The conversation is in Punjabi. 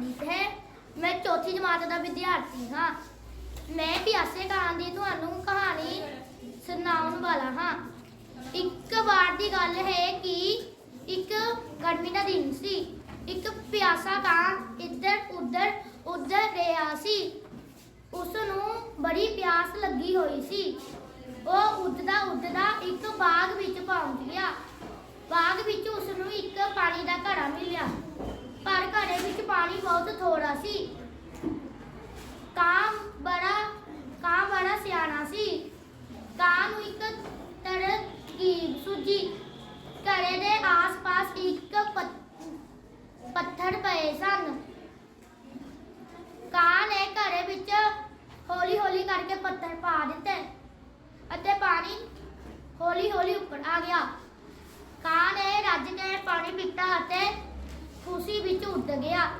ਮਨਪ੍ਰੀਤ ਹੈ। ਮੈਂ ਚੌਥੀ ਜਮਾਤ ਦਾ ਵਿਦਿਆਰਥੀ ਹਾਂ। ਮੈਂ ਪਿਆਸੇ ਕਾਂ ਦੀ ਤੁਹਾਨੂੰ ਕਹਾਣੀ ਸੁਣਾਉਣ ਵਾਲਾ ਹਾਂ। ਇੱਕ ਵਾਰ ਦੀ ਗੱਲ ਹੈ ਕਿ ਇੱਕ ਗਰਮੀ ਦਾ ਦਿਨ ਸੀ। ਇੱਕ ਪਿਆਸਾ ਕਾਂ ਇੱਧਰ ਉੱਧਰ ਉੱਧਰ ਰਿਹਾ ਸੀ। ਉਸ ਨੂੰ ਬੜੀ ਪਿਆਸ ਲੱਗੀ ਹੋਈ ਸੀ। ਉਹ ਉੱਡਦਾ ਉੱਡਦਾ ਇੱਕ ਬਾਗ ਵਿੱਚ ਪਹੁੰਚ ਗਿਆ। ਬਾਗ ਵਿੱਚ ਉਸ ਨੂੰ ਇੱਕ ਪਾਣੀ ਦਾ ਘੜਾ ਮਿਲਿਆ ਪਰ ਘੜੇ ਵਿੱਚ ਪਾਣੀ ਬਹੁਤ ਥੋੜਾ ਸੀ। ਕਾਂ ਬੜਾ ਕਾਂ ਬੜਾ ਸਿਆਣਾ ਸੀ। ਕਾਂ ਨੂੰ ਇੱਕ ਤਰਕੀਬ ਸੁਝੀ ਘੜੇ ਦੇ ਆਸ-ਪਾਸ ਇੱਕ ਪੱਥਰ ਪਏ ਸਨ। ਕਾਂ ਨੇ ਘੜੇ ਵਿੱਚ ਹੌਲੀ-ਹੌਲੀ ਕਰਕੇ ਪੱਥਰ ਪਾ ਦਿੱਤੇ ਅਤੇ ਪਾਣੀ ਹੌਲੀ-ਹੌਲੀ ਉੱਪਰ ਆ ਗਿਆ। ਕਾਂ ਨੇ ਰੱਜ ਕੇ ਪਾਣੀ ਪੀਤਾ ਅਤੇ ਖੁਸ਼ੀ ਵਿੱਚ ਉੱਡ ਗਿਆ।